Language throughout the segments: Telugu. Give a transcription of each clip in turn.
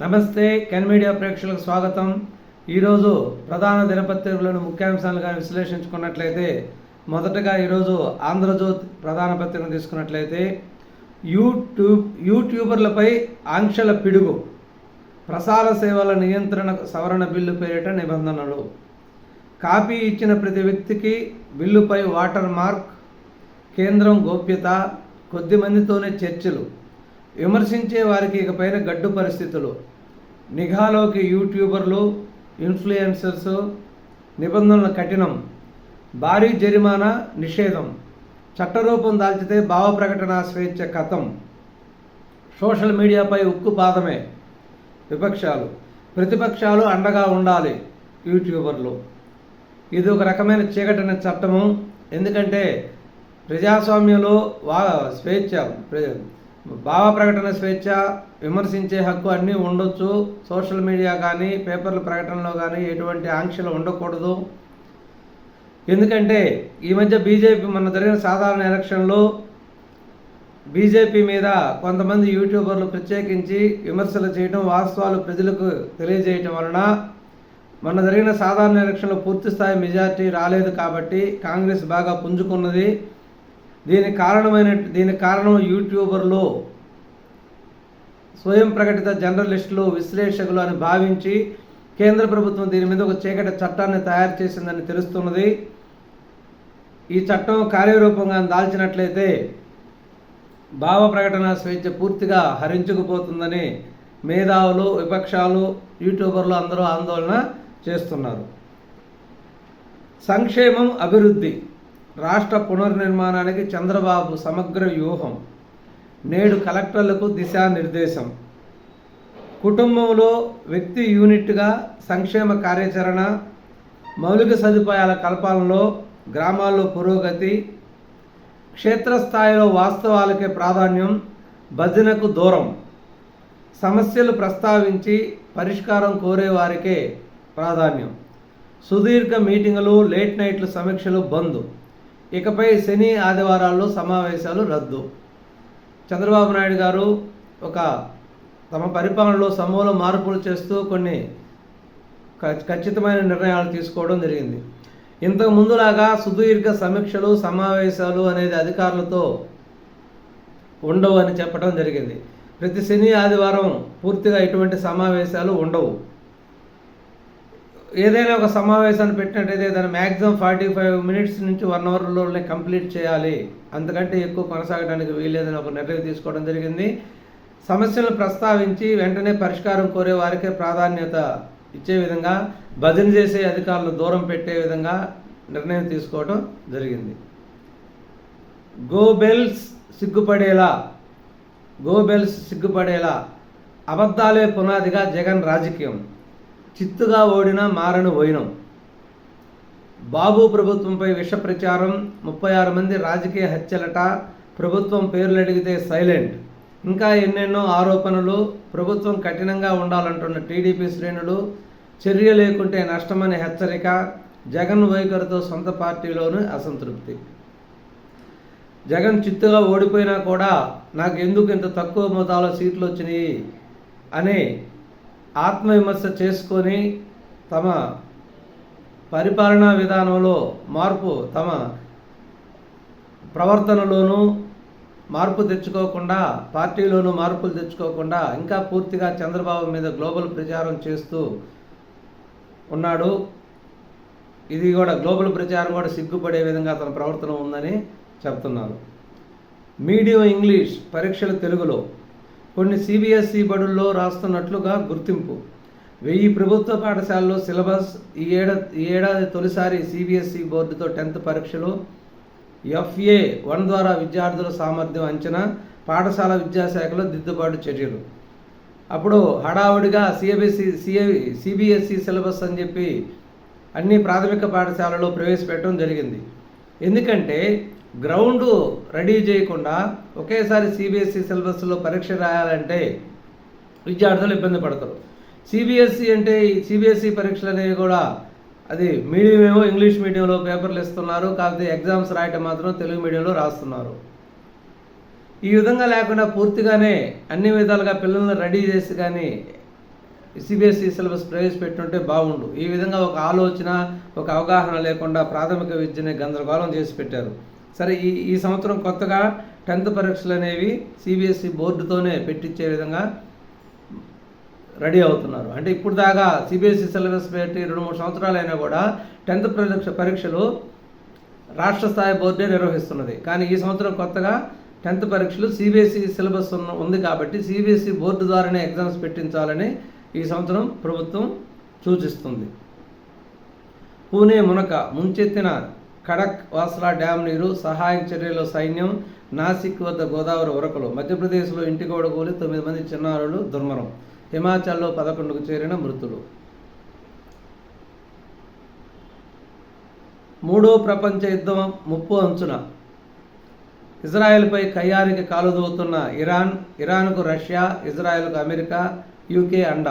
నమస్తే కెన్ మీడియా ప్రేక్షకులకు స్వాగతం. ఈరోజు ప్రధాన దినపత్రికలను ముఖ్యాంశాలుగా విశ్లేషించుకున్నట్లయితే మొదటగా ఈరోజు ఆంధ్రజ్యోత్ ప్రధాన పత్రికను తీసుకున్నట్లయితే యూట్యూబ్ యూట్యూబర్లపై ఆంక్షల పిడుగు ప్రసార సేవల నియంత్రణ సవరణ బిల్లు పేరిట నిబంధనలు కాపీ ఇచ్చిన ప్రతి వ్యక్తికి బిల్లుపై వాటర్ మార్క్ కేంద్రం గోప్యత కొద్ది మందితోనే చర్చలు విమర్శించే వారికి ఇకపైన గడ్డు పరిస్థితులు. నిఘాలోకి యూట్యూబర్లు ఇన్ఫ్లుయెన్సర్స్ నిబంధనల కఠినం భారీ జరిమానా నిషేధం చట్టరూపం దాల్చితే భావ ప్రకటన స్వేచ్ఛ కథం. సోషల్ మీడియాపై ఉక్కు పాదమే. విపక్షాలు ప్రతిపక్షాలు అండగా ఉండాలి యూట్యూబర్లు. ఇది ఒక రకమైన చీకటిన చట్టము. ఎందుకంటే ప్రజాస్వామ్యంలో వా స్వేచ్ఛ ప్ర- భావ ప్రకటన స్వేచ్ఛ విమర్శించే హక్కు అన్నీ ఉండొచ్చు. సోషల్ మీడియా కానీ పేపర్ల ప్రకటనలో కానీ ఎటువంటి ఆంక్షలు ఉండకూడదు. ఎందుకంటే ఈ మధ్య బీజేపీ మన జరిగిన సాధారణ ఎలక్షన్లో బీజేపీ మీద కొంతమంది యూట్యూబర్లు ప్రత్యేకించి విమర్శలు చేయడం వాస్తవాలు ప్రజలకు తెలియజేయటం వలన మొన్న జరిగిన సాధారణ ఎలక్షన్లో పూర్తిస్థాయి మెజార్టీ రాలేదు కాబట్టి కాంగ్రెస్ బాగా పుంజుకున్నది. దీనికి కారణమైన దీనికి కారణం యూట్యూబర్లు స్వయం ప్రకటిత జర్నలిస్టులు విశ్లేషకులు అని భావించి కేంద్ర ప్రభుత్వం దీని మీద ఒక చీకటి చట్టాన్ని తయారు చేసిందని తెలుస్తున్నది. ఈ చట్టం కార్యరూపంగా దాల్చినట్లయితే భావ ప్రకటన స్వేచ్ఛ పూర్తిగా హరించుకుపోతుందని మేధావులు విపక్షాలు యూట్యూబర్లు అందరూ ఆందోళన చేస్తున్నారు. సంక్షేమం అభివృద్ధి. రాష్ట్ర పునర్నిర్మాణానికి చంద్రబాబు సమగ్ర వ్యూహం. నేడు కలెక్టర్లకు దిశానిర్దేశం. కుటుంబంలో వ్యక్తి యూనిట్గా సంక్షేమ కార్యాచరణ మౌలిక సదుపాయాల కల్పాలలో గ్రామాల్లో పురోగతి క్షేత్రస్థాయిలో వాస్తవాలకే ప్రాధాన్యం భజనకు దూరం సమస్యలు ప్రస్తావించి పరిష్కారం కోరే వారికే ప్రాధాన్యం. సుదీర్ఘ మీటింగులు లేట్ నైట్లు సమీక్షలు బంద్. ఇకపై శని ఆదివారాల్లో సమావేశాలు రద్దు. చంద్రబాబు నాయుడు గారు ఒక తమ పరిపాలనలో సమూల మార్పులు చేస్తూ కొన్ని ఖచ్చితమైన నిర్ణయాలు తీసుకోవడం జరిగింది. ఇంతకు ముందులాగా సుదీర్ఘ సమీక్షలు సమావేశాలు అనేది అధికారులతో ఉండవు అని చెప్పడం జరిగింది. ప్రతి శని ఆదివారం పూర్తిగా ఎటువంటి సమావేశాలు ఉండవు. ఏదైనా ఒక సమావేశాన్ని పెట్టినట్టయితే దాన్ని మ్యాక్సిమం ఫార్టీ ఫైవ్ మినిట్స్ నుంచి వన్ అవర్లోనే కంప్లీట్ చేయాలి. అంతకంటే ఎక్కువ కొనసాగడానికి వీల్లేదని ఒక నిర్ణయం తీసుకోవడం జరిగింది. సమస్యలను ప్రస్తావించి వెంటనే పరిష్కారం కోరే వారికే ప్రాధాన్యత ఇచ్చే విధంగా భజన చేసే అధికారులు దూరం పెట్టే విధంగా నిర్ణయం తీసుకోవడం జరిగింది. గోబెల్స్ సిగ్గుపడేలా గోబెల్స్ సిగ్గుపడేలా అబద్ధాలే పునాదిగా జగన్ రాజకీయం. చిత్తుగా ఓడిన మారను వైనం. బాబు ప్రభుత్వంపై విష ప్రచారం ముప్పై ఆరు మంది రాజకీయ హత్యలట ప్రభుత్వం పేర్లు అడిగితే సైలెంట్. ఇంకా ఎన్నెన్నో ఆరోపణలు ప్రభుత్వం కఠినంగా ఉండాలంటున్న టీడీపీ శ్రేణులు చర్య లేకుంటే నష్టమని హెచ్చరిక జగన్ వైఖరితో సొంత పార్టీలోనూ అసంతృప్తి. జగన్ చిత్తుగా ఓడిపోయినా కూడా నాకు ఎందుకు ఇంత తక్కువ మోతాలో సీట్లు వచ్చినాయి? అని ఆత్మవిమర్శ చేసుకొని తమ పరిపాలనా విధానంలో మార్పు తమ ప్రవర్తనలోనూ మార్పు తెచ్చుకోకుండా పార్టీలోనూ మార్పులు తెచ్చుకోకుండా ఇంకా పూర్తిగా చంద్రబాబు మీద గ్లోబల్ ప్రచారం చేస్తూ ఉన్నాడు. ఇది కూడా గ్లోబల్ ప్రచారం కూడా సిగ్గుపడే విధంగా తన ప్రవర్తన ఉందని చెప్తున్నారు. మీడియం ఇంగ్లీష్ పరీక్షలు తెలుగులో కొన్ని సిబిఎస్ఈ బడుల్లో రాస్తున్నట్లుగా గుర్తింపు. వెయ్యి ప్రభుత్వ పాఠశాలలో సిలబస్ ఈ ఏడా ఈ ఏడాది తొలిసారి సిబిఎస్ఈ బోర్డుతో టెన్త్ పరీక్షలు ఎఫ్ఏ వన్ ద్వారా విద్యార్థుల సామర్థ్యం అంచనా పాఠశాల విద్యాశాఖలో దిద్దుబాటు చర్యలు. అప్పుడు హడావుడిగా సిఎబిఎస్సి సిఏ సిబిఎస్ఈ సిలబస్ అని చెప్పి అన్ని ప్రాథమిక పాఠశాలలో ప్రవేశపెట్టడం జరిగింది. ఎందుకంటే గ్రౌండ్ రెడీ చేయకుండా ఒకేసారి సిబిఎస్ఈ సిలబస్లో పరీక్ష రాయాలంటే విద్యార్థులు ఇబ్బంది పడతారు. సిబిఎస్ఈ అంటే సిబిఎస్ఈ పరీక్షలు అనేవి కూడా అది మీడియం ఏమో ఇంగ్లీష్ మీడియంలో పేపర్లు ఇస్తున్నారు కాకపోతే ఎగ్జామ్స్ రాయటం మాత్రం తెలుగు మీడియంలో రాస్తున్నారు. ఈ విధంగా లేకుండా పూర్తిగానే అన్ని విధాలుగా పిల్లల్ని రెడీ చేసి కానీ సిబిఎస్ఈ సిలబస్ ప్రవేశపెట్టుంటే బాగుండు. ఈ విధంగా ఒక ఆలోచన ఒక అవగాహన లేకుండా ప్రాథమిక విద్యని గందరగోళం చేసి పెట్టారు. సరే ఈ ఈ సంవత్సరం కొత్తగా టెన్త్ పరీక్షలు అనేవి సిబిఎస్ఈ బోర్డుతోనే పెట్టించే విధంగా రెడీ అవుతున్నారు. అంటే ఇప్పుడు దాకా సిబిఎస్ఈ సిలబస్ పెట్టి రెండు మూడు సంవత్సరాలైనా కూడా టెన్త్ పరీక్ష పరీక్షలు రాష్ట్ర స్థాయి బోర్డే నిర్వహిస్తున్నది. కానీ ఈ సంవత్సరం కొత్తగా టెన్త్ పరీక్షలు సిబిఎస్ఈ సిలబస్ ఉన్న ఉంది కాబట్టి సిబిఎస్ఈ బోర్డు ద్వారానే ఎగ్జామ్స్ పెట్టించాలని ఈ సంవత్సరం ప్రభుత్వం సూచిస్తుంది. పూణే మునక ముంచెత్తిన కడక్ వాస్లా డ్యామ్ నీరు సహాయక చర్యలో సైన్యం నాసిక్ వద్ద గోదావరి ఉరకలు మధ్యప్రదేశ్లో ఇంటిగోడ కూలి తొమ్మిది మంది చిన్నారులు దుర్మరం హిమాచల్లో పదకొండుకు చేరిన మృతులు. మూడో ప్రపంచ యుద్ధం ముప్పు అంచున. ఇజ్రాయెల్పై కయ్యానికి కాలుదూతున్న ఇరాన్ ఇరాన్కు రష్యా ఇజ్రాయెల్కు అమెరికా యూకే అండ.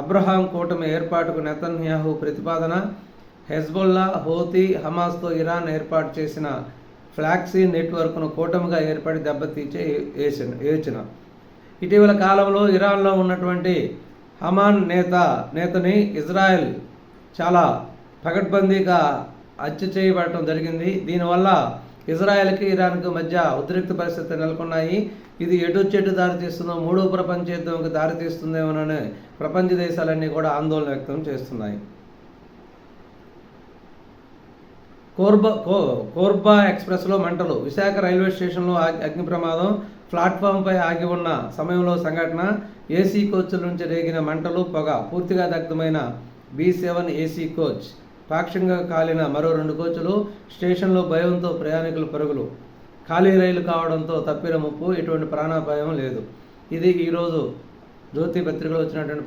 అబ్రహాం కూటమి ఏర్పాటుకు నెతన్యాహు ప్రతిపాదన హెజ్బుల్లా హోతీ హమాస్తో ఇరాన్ ఏర్పాటు చేసిన ఫ్లాక్సీ నెట్వర్క్ను కూటమిగా ఏర్పడి దెబ్బతీచే ఏచిన ఏచిన. ఇటీవల కాలంలో ఇరాన్లో ఉన్నటువంటి హమాన్ నేత నేతని ఇజ్రాయెల్ చాలా పగడ్బందీగా హత్య చేయబడటం జరిగింది. దీనివల్ల ఇజ్రాయెల్కి ఇరాన్కు మధ్య ఉద్రిక్త పరిస్థితులు నెలకొన్నాయి. ఇది ఎటు చెట్టు దారితీస్తుందో మూడో ప్రపంచ యుద్ధంకి దారితీస్తుందేమోనని ప్రపంచ దేశాలన్నీ కూడా ఆందోళన వ్యక్తం చేస్తున్నాయి. కోర్బా కో కోర్బా ఎక్స్ప్రెస్లో మంటలు. విశాఖ రైల్వే స్టేషన్లో ఆగి- అగ్ని ప్రమాదం. ప్లాట్ఫామ్పై ఆగి ఉన్న సమయంలో సంఘటన. ఏసీ కోచ్ల నుంచి రేగిన మంటలు పొగ. పూర్తిగా దగ్ధమైన బి సెవెన్ ఏసీ కోచ్. పాక్షికంగా కాలిన మరో రెండు కోచ్లు స్టేషన్లో భయంతో ప్రయాణికులు పరుగులు. ఖాళీ రైలు కావడంతో తప్పిన ముప్పు ఎటువంటి ప్రాణాపాయం లేదు. ఇది ఈరోజు జ్యోతి పత్రికలో వచ్చినటువంటి